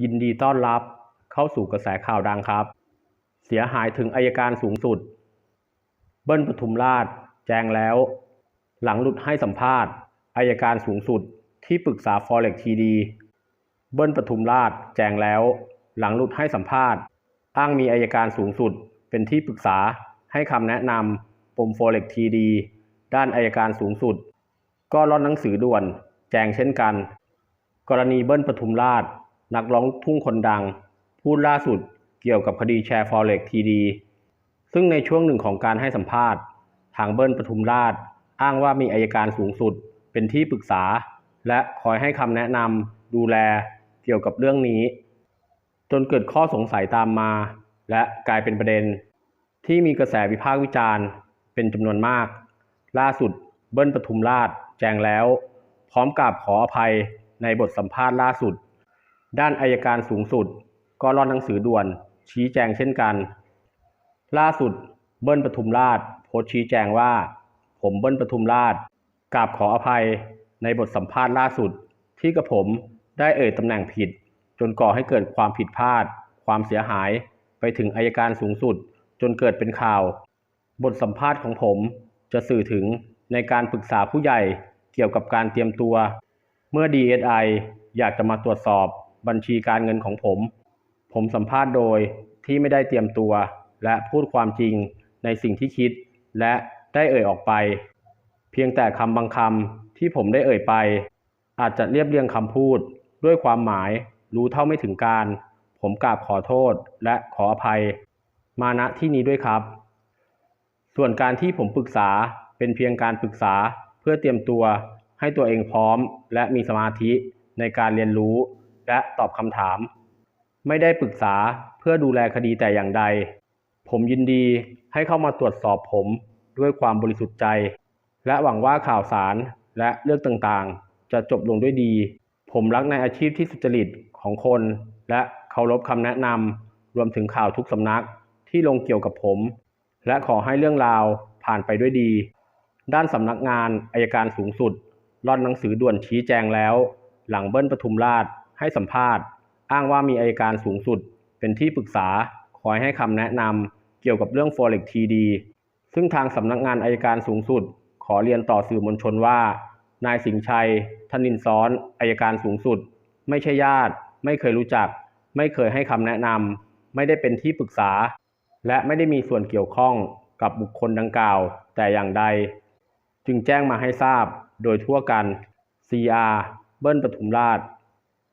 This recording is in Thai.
ยินดีต้อนรับเข้าสู่กระแสข่าวดังครับ เสียหายถึงอายการสูงสุด เบิ้ลปทุมราช แจ้งแล้ว หลังหลุดให้สัมภาษณ์อายการสูงสุดที่ปรึกษา Forex TD เบิ้ลปทุมราช แจ้งแล้ว หลังหลุดให้สัมภาษณ์ อ้างมีอายการสูงสุด เป็นที่ปรึกษาให้คำแนะนำปม Forex TD ด้านอายการสูงสุด ก็ร่อนหนังสือด่วน แจ้งเช่นกัน กรณีเบิ้ลปทุมราช นักร้องทุ่งคนดัง พูดล่าสุดเกี่ยวกับคดีแชร์ Forex TD ซึ่งในช่วงหนึ่งของการให้สัมภาษณ์ ทางเบิ้ลปทุมราช อ้างว่ามีอายการสูงสุด เป็นที่ปรึกษา และคอยให้คำแนะนำดูแลเกี่ยวกับเรื่องนี้ จนเกิดข้อสงสัยตามมา และกลายเป็นประเด็น ที่มีกระแสวิพากษ์วิจารณ์ เป็นจำนวนมาก ล่าสุดเบิ้ลปทุมราช แจ้งแล้ว พร้อมกับขออภัยในบทสัมภาษณ์ล่าสุด ด้านอายการสูงสุด ก็ร่อนหนังสือด่วน ชี้แจงเช่นกัน ล่าสุดเบิ้ลปทุมราชโพสชี้แจงว่า ผมเบิ้ลปทุมราชกราบขออภัยในบทสัมภาษณ์ล่าสุด ที่กับผมได้เอ่ยตำแหน่งผิด จนก่อให้เกิดความผิดพลาด ความเสียหาย ไปถึงอายการสูงสุด จนเกิดเป็นข่าว บทสัมภาษณ์ของผมจะสื่อถึงในการปรึกษาผู้ใหญ่เกี่ยวกับการเตรียมตัว เมื่อ DSI อยากจะมาตรวจสอบ บัญชีการเงินของผม ผมสัมภาษณ์โดยที่ไม่ได้เตรียมตัว และพูดความจริงในสิ่งที่คิด และได้เอ่ยออกไป เพียงแต่คำบางคำที่ผมได้เอ่ยไป อาจจะเรียบเรียงคำพูด ด้วยความหมายรู้เท่าไม่ถึงการ ผมกราบขอโทษและขออภัย มาณที่นี้ด้วยครับ ส่วนการที่ผมปรึกษาเป็นเพียงการปรึกษาเพื่อเตรียมตัวให้ตัวเองพร้อม และมีสมาธิในการเรียนรู้ และตอบคำถาม ไม่ได้ปรึกษาเพื่อดูแลคดีแต่อย่างใด ผมยินดีให้เข้ามาตรวจสอบผมด้วยความบริสุทธิ์ใจ และหวังว่าข่าวสารและเรื่องต่างๆ จะจบลงด้วยดี ผมรักในอาชีพที่สุจริตของคน และเคารพคำแนะนำรวมถึงข่าวทุกสำนักที่ลงเกี่ยวกับผม และขอให้เรื่องราวผ่านไปด้วยดี ด้านสำนักงานอายการสูงสุดร่อนหนังสือด่วนชี้แจงแล้ว หลังเบิ้ลปทุมราช ให้สัมภาษณ์ อ้างว่ามีอายการสูงสุด เป็นที่ปรึกษาคอยให้คำแนะนำเกี่ยวกับเรื่อง Forex TD ซึ่งทางสำนักงานอายการสูงสุด ขอเรียนต่อสื่อมวลชนว่า นายสิงชัย ธนินซ้อนอายการสูงสุด ไม่ใช่ญาติ ไม่เคยรู้จัก ไม่เคยให้คำแนะนำไม่ได้เป็นที่ปรึกษา และไม่ได้มีส่วนเกี่ยวข้องกับบุคคลดังกล่าว แต่อย่างใด จึงแจ้งมาให้ทราบโดยทั่วกัน CR เบิ้ลปทุมราช